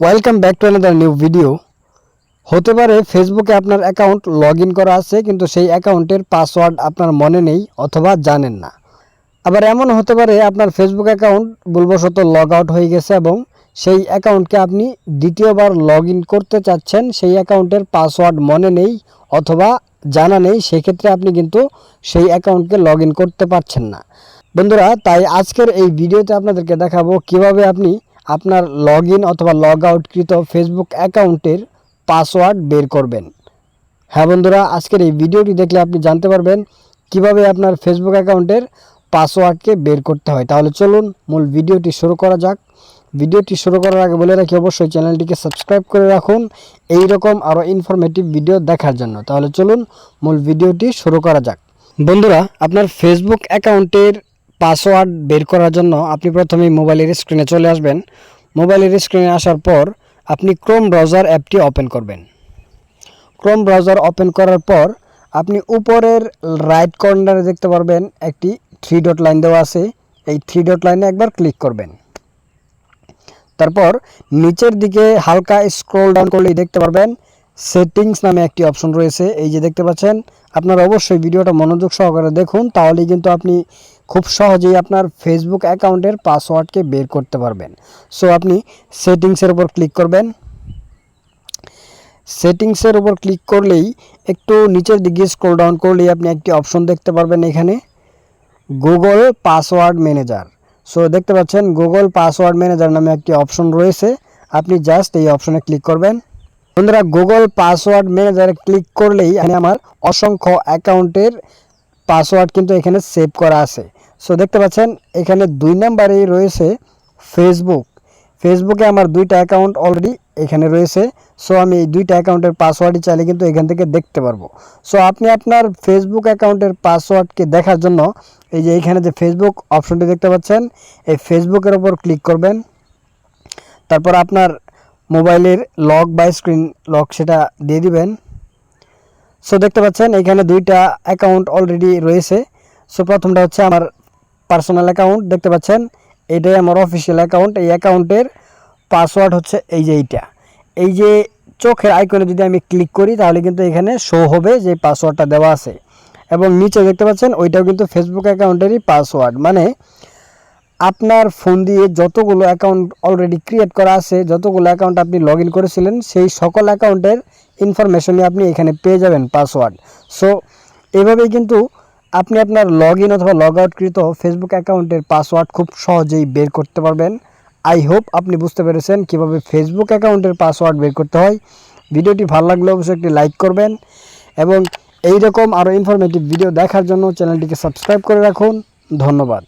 Welcome back to another new video হতে পারে ফেসবুকে আপনার অ্যাকাউন্ট লগ করা আছে, কিন্তু সেই অ্যাকাউন্টের পাসওয়ার্ড আপনার মনে নেই অথবা জানেন না। আবার এমন হতে পারে আপনার ফেসবুক অ্যাকাউন্ট ভুলবশত লগ আউট হয়ে গেছে এবং সেই অ্যাকাউন্টকে আপনি দ্বিতীয়বার লগ করতে চাচ্ছেন, সেই অ্যাকাউন্টের পাসওয়ার্ড মনে নেই অথবা জানা নেই, সেক্ষেত্রে আপনি কিন্তু সেই অ্যাকাউন্টকে লগ করতে পারছেন না। বন্ধুরা, তাই আজকের এই ভিডিওতে আপনাদেরকে দেখাবো কীভাবে আপনি আপনার লগ ইন অথবা লগ আউটকৃত ফেসবুক অ্যাকাউন্টের পাসওয়ার্ড বের করবেন। হ্যাঁ বন্ধুরা, আজকের এই ভিডিওটি দেখলে আপনি জানতে পারবেন কীভাবে আপনার ফেসবুক অ্যাকাউন্টের পাসওয়ার্ডকে বের করতে হয়। তাহলে চলুন মূল ভিডিওটি শুরু করা যাক। ভিডিওটি শুরু করার আগে বলে রাখি, অবশ্যই চ্যানেলটিকে সাবস্ক্রাইব করে রাখুন। এই রকম আরও ইনফরমেটিভ ভিডিও দেখার জন্য। তাহলে চলুন মূল ভিডিওটি শুরু করা যাক। বন্ধুরা, আপনার ফেসবুক অ্যাকাউন্টের পাসওয়ার্ড বের করার জন্য আপনি প্রথমে মোবাইলের স্ক্রিনে চলে আসবেন। মোবাইলের স্ক্রিনে আসার পর আপনি ক্রোম ব্রাউজার অ্যাপটি ওপেন করবেন। ক্রোম ব্রাউজার ওপেন করার পর আপনি উপরের রাইট কর্নারে দেখতে পারবেন একটি থ্রি ডট লাইন দেওয়া আছে। এই থ্রি ডট লাইনে একবার ক্লিক করবেন। তারপর নিচের দিকে হালকা স্ক্রল ডাউন করলেই দেখতে পারবেন সেটিংস নামে একটি অপশন রয়েছে। এই যে দেখতে পাচ্ছেন, আপনারা অবশ্যই ভিডিওটা মনোযোগ সহকারে দেখুন, তাহলেই কিন্তু আপনি খুব সহজেই আপনার ফেসবুক অ্যাকাউন্টের পাসওয়ার্ডকে বের করতে পারবেন। সো আপনি সেটিংসের উপর ক্লিক করবেন। সেটিংসের উপর ক্লিক করলেই একটু নিচের দিকে স্ক্রল ডাউন করলেই আপনি একটি অপশন দেখতে পারবেন এখানে গুগল পাসওয়ার্ড ম্যানেজার সো দেখতে পাচ্ছেন গুগল পাসওয়ার্ড ম্যানেজার নামে একটি অপশন রয়েছে। আপনি জাস্ট এই অপশনে ক্লিক করবেন। বন্ধুরা গুগল পাসওয়ার্ড ম্যানেজারে ক্লিক করলেই এখানে আমার অসংখ্য অ্যাকাউন্টের পাসওয়ার্ড কিন্তু এখানে সেভ করা আছে। সো দেখতে পাচ্ছেন, এখানে দুই নাম্বারেই রয়েছে ফেসবুক ফেসবুকে আমার দুইটা অ্যাকাউন্ট অলরেডি এখানে রয়েছে। সো আমি এই দুইটা অ্যাকাউন্টের পাসওয়ার্ডই চাইলে কিন্তু এখান থেকে দেখতে পারব। সো আপনি আপনার ফেসবুক অ্যাকাউন্টের পাসওয়ার্ডকে দেখার জন্য এই যে এখানে যে ফেসবুক অপশনটি দেখতে পাচ্ছেন, এই ফেসবুকের ওপর ক্লিক করবেন। তারপর আপনার মোবাইলের লক বা স্ক্রিন লক সেটা দিয়ে দিবেন। সো দেখতে পাচ্ছেন, এখানে দুইটা অ্যাকাউন্ট অলরেডি রয়েছে। সো প্রথমটা হচ্ছে আমার পার্সোনাল অ্যাকাউন্ট দেখতে পাচ্ছেন। এটাই আমার অফিসিয়াল অ্যাকাউন্ট এই অ্যাকাউন্টের পাসওয়ার্ড হচ্ছে এই যে এইটা। এই যে চোখের আইকনে যদি আমি ক্লিক করি, তাহলে কিন্তু এখানে শো হবে যে পাসওয়ার্ডটা দেওয়া আছে। এবং নিচে দেখতে পাচ্ছেন, ওইটাও কিন্তু ফেসবুক অ্যাকাউন্টেরই পাসওয়ার্ড মানে আপনার ফোন দিয়ে যতগুলো অ্যাকাউন্ট অলরেডি ক্রিয়েট করা আছে, যতগুলো অ্যাকাউন্ট আপনি লগ করেছিলেন, সেই সকল অ্যাকাউন্টের ইনফরমেশনই আপনি এখানে পেয়ে যাবেন পাসওয়ার্ড সো এভাবেই কিন্তু আপনি আপনার লগ ইন অথবা লগ আউটকৃত ফেসবুক অ্যাকাউন্টের পাসওয়ার্ড খুব সহজেই বের করতে পারবেন। আই হোপ আপনি বুঝতে পেরেছেন কীভাবে ফেসবুক অ্যাকাউন্টের পাসওয়ার্ড বের করতে হয়। ভিডিওটি ভালো লাগলে অবশ্যই একটি লাইক করবেন এবং এইরকম আরও ইনফরমেটিভ ভিডিও দেখার জন্য চ্যানেলটিকে সাবস্ক্রাইব করে রাখুন। ধন্যবাদ।